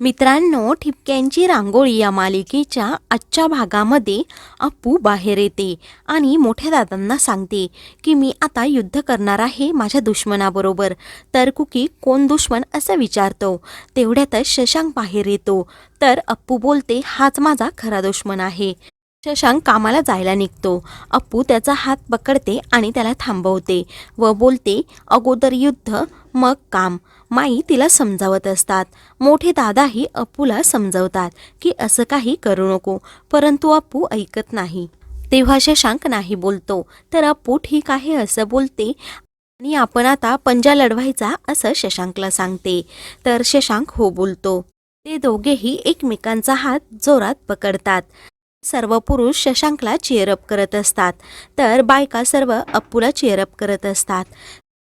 मित्रांनो ठिपक्यांची रांगोळी या मालिकेच्या आजच्या भागामध्ये अप्पू बाहेर येते आणि मोठ्या दादांना सांगते की मी आता युद्ध करणार आहे माझ्या दुश्मनाबरोबर. तर कुकी कोण दुश्मन असं विचारतो? तेवढ्यातच शशांक बाहेर येतो. तर अप्पू बोलते हाच माझा खरा दुश्मन आहे. शशांक कामाला जायला निघतो. अप्पू त्याचा हात पकडते आणि त्याला थांबवते व बोलते अगोदर युद्ध मग काम. माई तिला समजावत असतात. मोठे दादाही अप्पूला समजवतात की असं काही करू नको परंतु अप्पू ऐकत नाही. तेव्हा शशांक नाही बोलतो तर अप्पू ठीक आहे असं बोलते आणि आपण आता पंजा लढवायचा असं शशांकला सांगते. तर शशांक हो बोलतो. ते दोघेही एकमेकांचा हात जोरात पकडतात. सर्व पुरुष शशांकला चेअरअप करत असतात. तर बायका सर्व अप्पूला चेअरअप करत असतात.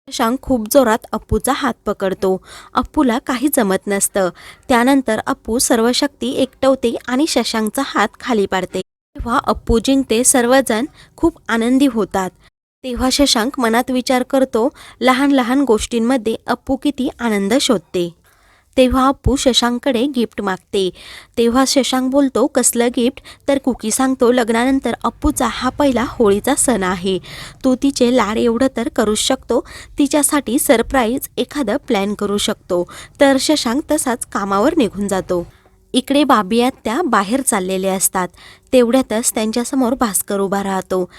शशांक खूप जोरात अप्पूचा हात पकडतो. अप्पूला काही जमत नसतं. त्यानंतर अप्पू सर्व शक्ती एकटवते आणि शशांकचा हात खाली पाडते. तेव्हा अप्पू जिंकते सर्वजण खूप आनंदी होतात. तेव्हा शशांक मनात विचार करतो लहान लहान गोष्टींमध्ये अप्पू किती आनंद शोधते. तेव्हा अप्पू शशांककडे गिफ्ट मागते. तेव्हा शशांक बोलतो कसलं गिफ्ट? तर कुकी सांगतो लग्नानंतर अप्पूचा हा पहिला होळीचा सण आहे. तो तिचे लाड एवढं तर करूच शकतो. तिच्यासाठी सरप्राईज एखादं प्लॅन करू शकतो. तर शशांक तसाच कामावर निघून जातो. इकडे बाबी त्या बाहेर चाललेल्या असतात. तेवढ्यातच त्यांच्यासमोर भास्कर उभा राहतो.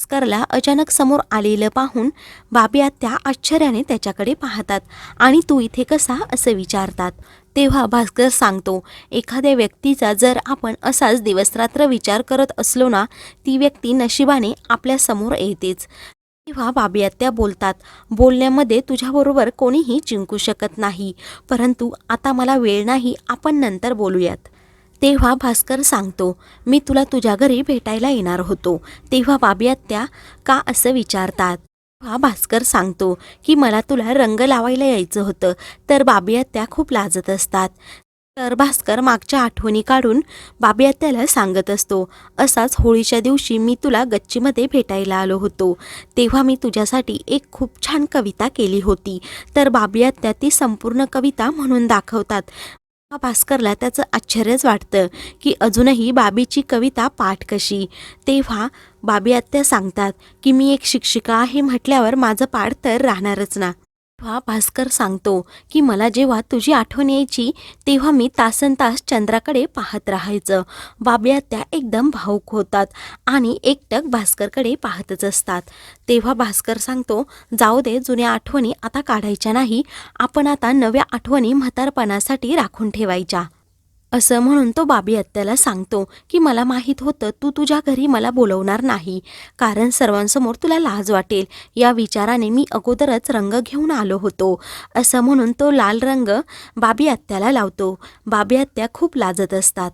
भास्करला अचानक समोर आलेलं पाहून बाबी आत्या आश्चर्याने त्याच्याकडे पाहतात. आणि तू इथे कसा? असं विचारतात. तेव्हा भास्कर सांगतो एखाद्या व्यक्तीचा जर आपण असाच दिवसरात्र विचार करत असलो ना ती व्यक्ती नशिबाने आपल्यासमोर येतेच. तेव्हा बाबी आत्या बोलतात बोलण्यामध्ये तुझ्याबरोबर कोणीही जिंकू शकत नाही परंतु आता मला वेळ नाही आपण नंतर बोलूयात. तेव्हा भास्कर सांगतो मी तुला तुझ्या घरी भेटायला येणार होतो. तेव्हा बाबी आत्या का असं विचारतात? तेव्हा भास्कर सांगतो की मला तुला रंग लावायला यायचं होतं तर बाबी आत्या खूप लाजत असतात. तर भास्कर मागच्या आठवणी काढून बाबी आत्याला सांगत असतो असाच होळीच्या दिवशी मी तुला गच्चीमध्ये भेटायला आलो होतो. तेव्हा मी तुझ्यासाठी एक खूप छान कविता केली होती. तर बाबी आत्या ती संपूर्ण कविता म्हणून दाखवतात. भास्करला त्याचं आश्चर्यच वाटतं की अजूनही बाबीची कविता पाठ कशी तेव्हा बाबी आत्या सांगतात की मी एक शिक्षिका आहे म्हटल्यावर माझं पाठ तर राहणारच ना. तेव्हा भास्कर सांगतो की मला जेव्हा तुझी आठवण यायची तेव्हा मी तासन तास चंद्राकडे पाहत राहायचं. बाबी त्या एकदम भाऊक होतात आणि एकटक भास्करकडे पाहतच असतात. तेव्हा भास्कर सांगतो जाऊ दे जुन्या आठवणी आता काढायच्या नाही. आपण आता नव्या आठवणी म्हातारपणासाठी राखून ठेवायच्या. असं म्हणून तो बाबी आत्याला सांगतो की मला माहीत होतं तू तुझ्या घरी मला बोलवणार नाही. कारण सर्वांसमोर तुला लाज वाटेल. या विचाराने मी अगोदरच रंग घेऊन आलो होतो. असं म्हणून तो लाल रंग बाबी आत्याला लावतो. बाबी आत्या खूप लाजत असतात.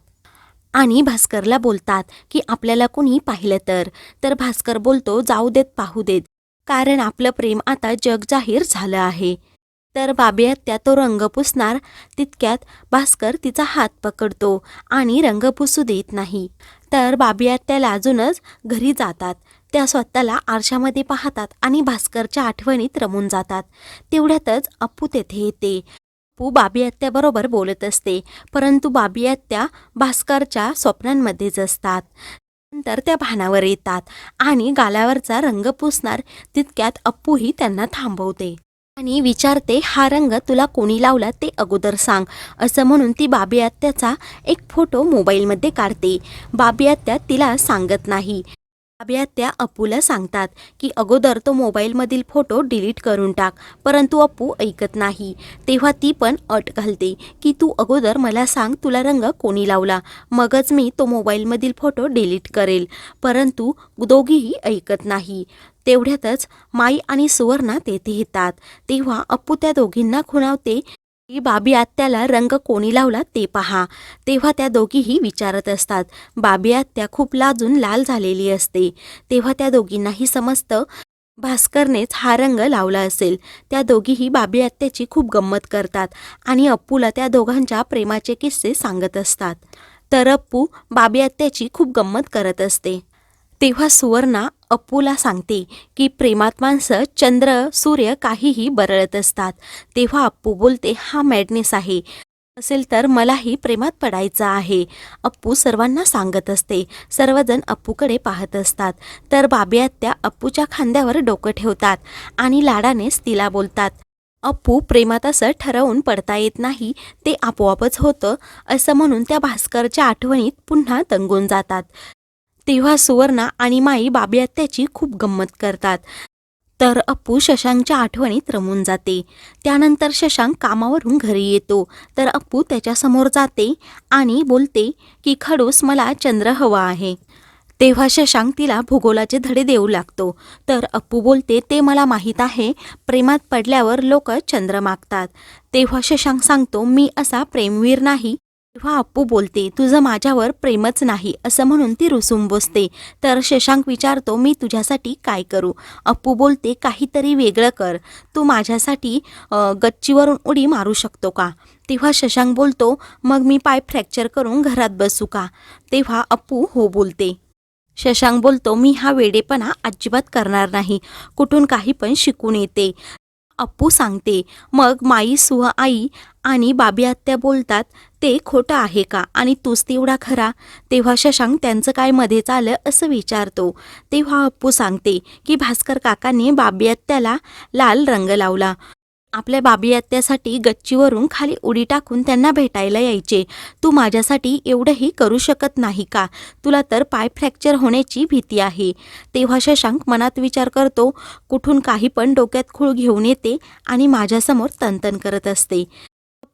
आणि भास्करला बोलतात की आपल्याला कुणी पाहिलं तर. तर भास्कर बोलतो जाऊ देत पाहू देत. कारण आपलं प्रेम आता जग जाहीर झालं आहे. तर बाबी हत्या तो रंग पुसणार तितक्यात भास्कर तिचा हात पकडतो आणि रंग पुसू देत नाही. तर बाबी हत्याला लाजूनच घरी जातात. त्या स्वतःला आरशामध्ये पाहतात आणि भास्करच्या आठवणीत रमून जातात. तेवढ्यातच अप्पू तेथे येते. अप्पू बाबी आत्याबरोबर बोलत असते परंतु बाबी आत्या भास्करच्या स्वप्नांमध्येच असतात. नंतर त्या भानावर येतात आणि गालावरचा रंग पुसणार तितक्यात अप्पूही त्यांना थांबवते. आणि विचारते हा रंग तुला कोणी लावला ते अगोदर सांग. असं म्हणून ती बाबी आत्याचा एक फोटो मोबाईलमध्ये काढते. बाबी आत्या तिला सांगत नाही. बाबी आत्या अप्पूला सांगतात की अगोदर तो मोबाईलमधील फोटो डिलीट करून टाक परंतु अप्पू ऐकत नाही. तेव्हा ती पण अट घालते की तू अगोदर मला सांग तुला रंग कोणी लावला मगच मी तो मोबाईलमधील फोटो डिलीट करेल. परंतु दोघीही ऐकत नाही. तेवढ्यातच माई आणि सुवर्णा तेथे येतात. तेव्हा अप्पू त्या दोघींना खुणावते की बाबी आत्याला रंग कोणी लावला ते पहा. तेव्हा त्या दोघीही विचारत असतात बाबी आत्या खूप लाजून लाल झालेली असते. तेव्हा त्या दोघींनाही समजतं भास्करनेच हा रंग लावला असेल. त्या दोघीही बाबी आत्याची खूप गंमत करतात आणि अप्पूला त्या दोघांच्या प्रेमाचे किस्से सांगत असतात. तर अप्पू बाबी आत्याची खूप गंमत करत असते. तेव्हा सुवर्णा अप्पूला सांगते की प्रेमात माणसं चंद्र सूर्य काहीही बरळत असतात. तेव्हा अप्पू बोलते हा मॅडनेस आहे. असेल तर मलाही प्रेमात पडायचं आहे. अप्पू सर्वांना सांगत असते. सर्वजण अप्पूकडे पाहत असतात. तर बाबी आत्या अप्पूच्या खांद्यावर डोकं ठेवतात आणि लाडानेच तिला बोलतात अप्पू प्रेमात असं ठरवून पडता येत नाही. ते आपोआपच होतं. असं म्हणून त्या भास्करच्या आठवणीत पुन्हा दंगून जातात. तेव्हा सुवर्णा आणि माई बाबी आत्याची खूप गंमत करतात. तर अप्पू शशांकच्या आठवणीत रमून जाते. त्यानंतर शशांक कामावरून घरी येतो. तर अप्पू त्याच्यासमोर जाते आणि बोलते की खडूस मला चंद्र हवा आहे. तेव्हा शशांक तिला भूगोलाचे धडे देऊ लागतो. तर अप्पू बोलते ते मला माहीत आहे. प्रेमात पडल्यावर लोक चंद्र मागतात. तेव्हा शशांक सांगतो मी असा प्रेमवीर नाही. तेव्हा अप्पू बोलते तुझं माझ्यावर प्रेमच नाही असं म्हणून ती रुसून बसते. तर शशांक विचारतो मी तुझ्यासाठी काय करू? अप्पू बोलते काहीतरी वेगळं कर. तू माझ्यासाठी गच्चीवरून उडी मारू शकतो का? तेव्हा शशांक बोलतो मग मी पाय फ्रॅक्चर करून घरात बसू का? तेव्हा अप्पू हो बोलते. शशांक बोलतो मी हा वेडेपणा अजिबात करणार नाही. कुठून काही पण शिकून येते. अप्पू सांगते मग माई सुह आई आणि बाबी आत्या बोलतात ते खोटं आहे का? आणि तूच तेवढा खरा? तेव्हा शशांक त्यांचं काय मध्ये चालं असं विचारतो. तेव्हा अप्पू सांगते की भास्कर काकांनी बाबी आत्याला लाल रंग लावला. आपल्या बाबी आत्यासाठी गच्चीवरून खाली उडी टाकून त्यांना भेटायला यायचे. तू माझ्यासाठी एवढंही करू शकत नाही का? तुला तर पाय फ्रॅक्चर होण्याची भीती आहे. तेव्हा शशांक मनात विचार करतो कुठून काही पण डोक्यात खूळ घेऊन येते आणि माझ्यासमोर तनतन करत असते.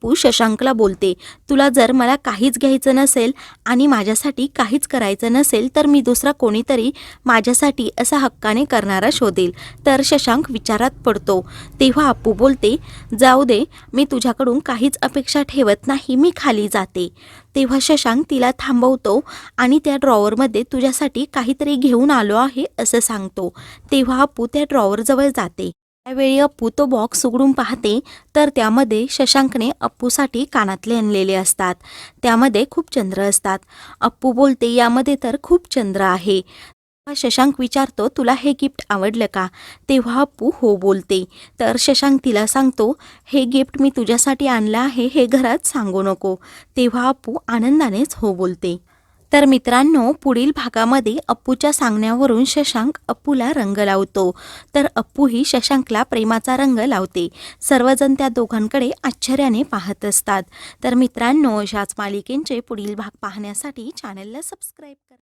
अप्पू शशांकला बोलते तुला जर मला काहीच घ्यायचं नसेल आणि माझ्यासाठी काहीच करायचं नसेल तर मी दुसरा कोणीतरी माझ्यासाठी असा हक्काने करणारा शोधेल. तर शशांक विचारात पडतो. तेव्हा अप्पू बोलते जाऊ दे मी तुझ्याकडून काहीच अपेक्षा ठेवत नाही मी खाली जाते. तेव्हा शशांक तिला थांबवतो आणि त्या ड्रॉवरमध्ये तुझ्यासाठी काहीतरी घेऊन आलो आहे असं सांगतो. तेव्हा अप्पू त्या ड्रॉवरजवळ जाते. त्यावेळी अप्पू तो बॉक्स उघडून पाहते तर त्यामध्ये शशांकने अप्पूसाठी कानातले आणलेले असतात. त्यामध्ये खूप चंद्र असतात. अप्पू बोलते यामध्ये तर खूप चंद्र आहे. तेव्हा शशांक विचारतो तुला हे गिफ्ट आवडलं का? तेव्हा अप्पू हो बोलते. तर शशांक तिला सांगतो हे गिफ्ट मी तुझ्यासाठी आणलं आहे हे घरात सांगू नको. तेव्हा अप्पू आनंदानेच हो बोलते. तर मित्रांनो पुढील भागामध्ये अप्पूच्या सांगण्यावरून शशांक अप्पूला रंग लावतो. तर अप्पूही शशांकला प्रेमाचा रंग लावते. सर्वजण त्या दोघांकडे आश्चर्याने पाहत असतात. तर मित्रांनो अशाच मालिकेंचे पुढील भाग पाहण्यासाठी चॅनलला सबस्क्राईब करा.